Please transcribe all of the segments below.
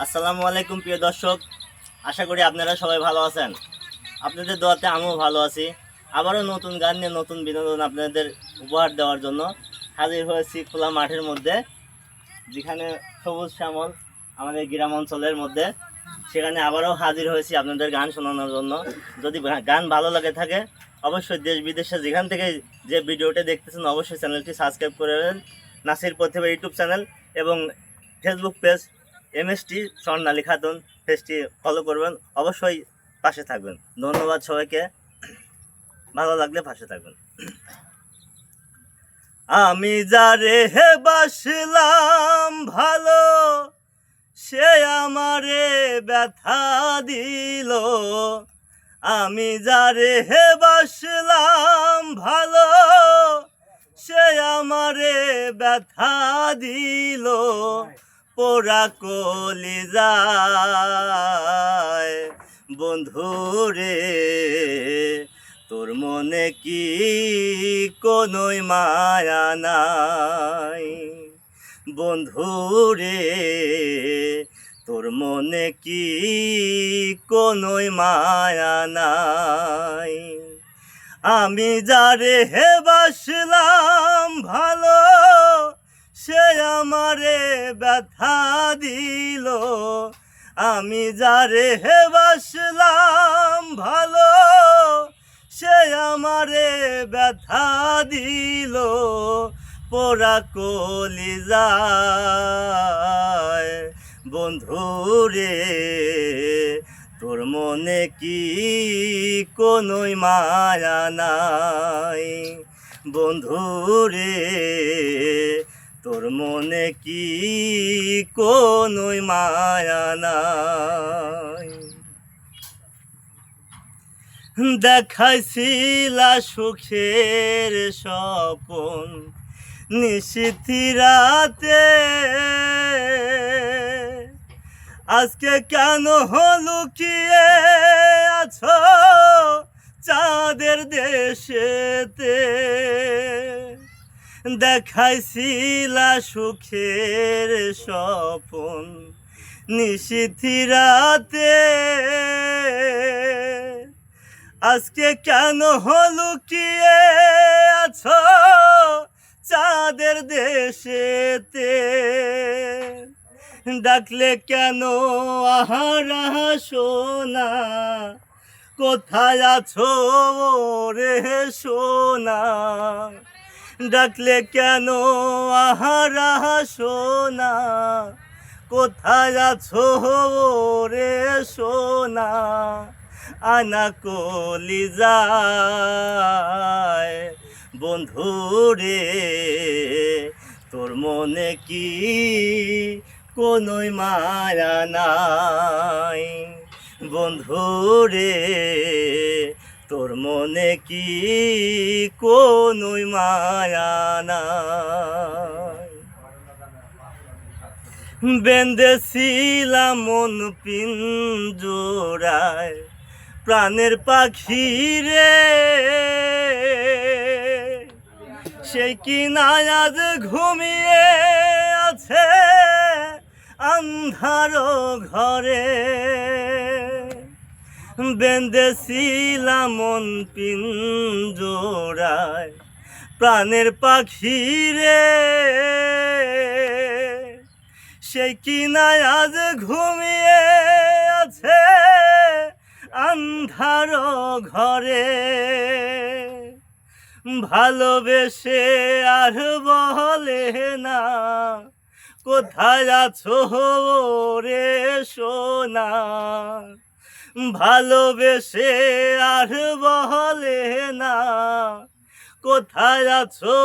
আসসালামু আলাইকুম, প্রিয় দর্শক। আশা করি আপনারা সবাই ভালো আছেন। আপনাদের দোয়াতে আমিও ভালো আছি। আবারও নতুন গান নিয়ে নতুন বিনোদন আপনাদের উপহার দেওয়ার জন্য হাজির হয়েছি খোলা মাঠের মধ্যে, যেখানে সবুজ শ্যামল আমাদের গ্রাম অঞ্চলের মধ্যে। সেখানে আবারও হাজির হয়েছি আপনাদের গান শোনানোর জন্য। যদি গান ভালো লাগে থাকে, অবশ্যই দেশ বিদেশে যেখান থেকে যে ভিডিওটা দেখতেছেন, অবশ্যই চ্যানেলটি সাবস্ক্রাইব করে নাসির প্রতিভা ইউটিউব চ্যানেল এবং Facebook page MST Swarnali Khatun পেজটি ফলো করবেন। অবশ্যই পাশে থাকবেন। ধন্যবাদ সবাইকে। ভালো লাগলে পাশে থাকবেন। আমি যারে হে বাসলাম ভালো, সে আমারে ব্যথা দিল। আমি যারে হে বাসলাম ভালো, সে আমারে ব্যথা দিল। পোড়া কলি যায়। বন্ধুরে তোর মনে কি কোনোই মায়া নাই? বন্ধুরে তোর মনে কি কোনোই মায়া নাই? আমি যারে হে বাসলাম ভালো সে আমারে ব্যথা দিল। আমি যারে বাসলাম ভালো, সে আমারে ব্যথা দিল। পোড়া কলি যায় বন্ধুরে তোর মনে কি কোনোই মায়া নাই? বন্ধুরে তোর মনে কি কোনোই মায়া নাই? দেখাইছিলা সুখের স্বপন নিশিথি রাতে। আজকে কেন লুকিয়ে আছো চাঁদের দেশেতে? দেখাইছিলা সুখের স্বপন নিশিথিরাতে আজকে কেন লুকিয়ে আছো চাঁদের দেশেতে? ডাকলে কেন আহারা সোনা? কোথায় আছো রে সোনা? ডাকলে কেন? আহারা সোনা, কোথায় আছো রে সোনা? আনা কলি যায় বন্ধুরে তোর মনে কি কোনোই মায়া নাই? বন্ধুরে তোর মনে কি কোনোই মায়া নাই? বেঁধেছিলাম মন পিঞ্জোড়ায় প্রাণের পাখি রে। সেই কি না আজ ঘুমিয়ে আছে আন্ধার ঘরে। বেঁধেছিলাম মন পিঞ্জোড়ায় প্রাণের পাখি রে। সেই কি না আজ ঘুমিয়ে আছে আন্ধার ঘরে। ভালোবেসে আর বলে না, কোথায় আছো রে সোনা? ভালোবেসে আর বলে না। কোথায় আছো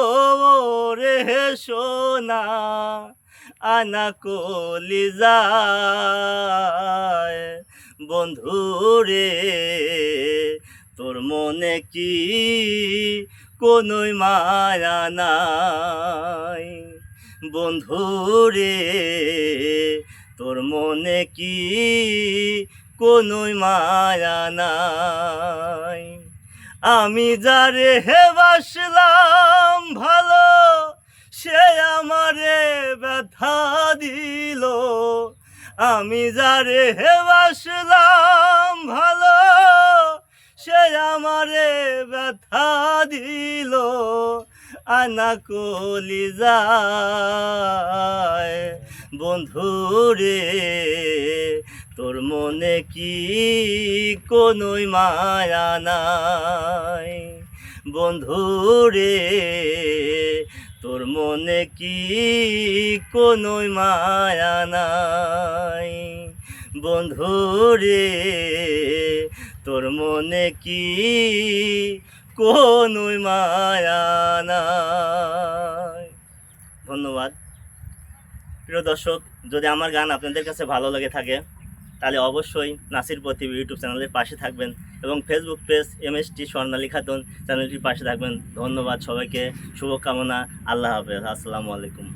রে সোনা? আনা কলি যায়। বন্ধুরে তোর মনে কি কোনোই মায়া নাই? বন্ধুরে তোর মনে কি কোনোই মায়া নাই। আমি যারে হে বাসলাম ভালো, সে আমারে ব্যথা দিল। আমি যারে হেবাসলাম ভালো, সে আমারে ব্যথা দিল। আনা কলি যায় বন্ধুরে তোর মনে কি কোনোই মায়া নাই? বন্ধুরে তোর মনে কি কোনোই মায়া নাই? বন্ধুরে তোর মনে কি কোনোই মায়া নাই? ধন্যবাদ। প্রিয় দর্শক, যদি আমার গান আপনাদের কাছে ভালো লাগে থাকে তাহলে অবশ্যই নাসির প্রতিভা ইউটিউব চ্যানেলের পাশে থাকবেন এবং Facebook page M S T Swarnali Khatun চ্যানেলটির পাশে থাকবেন। ধন্যবাদ সবাইকে। শুভকামনা। আল্লাহ হাফেজ। আসসালামু আলাইকুম।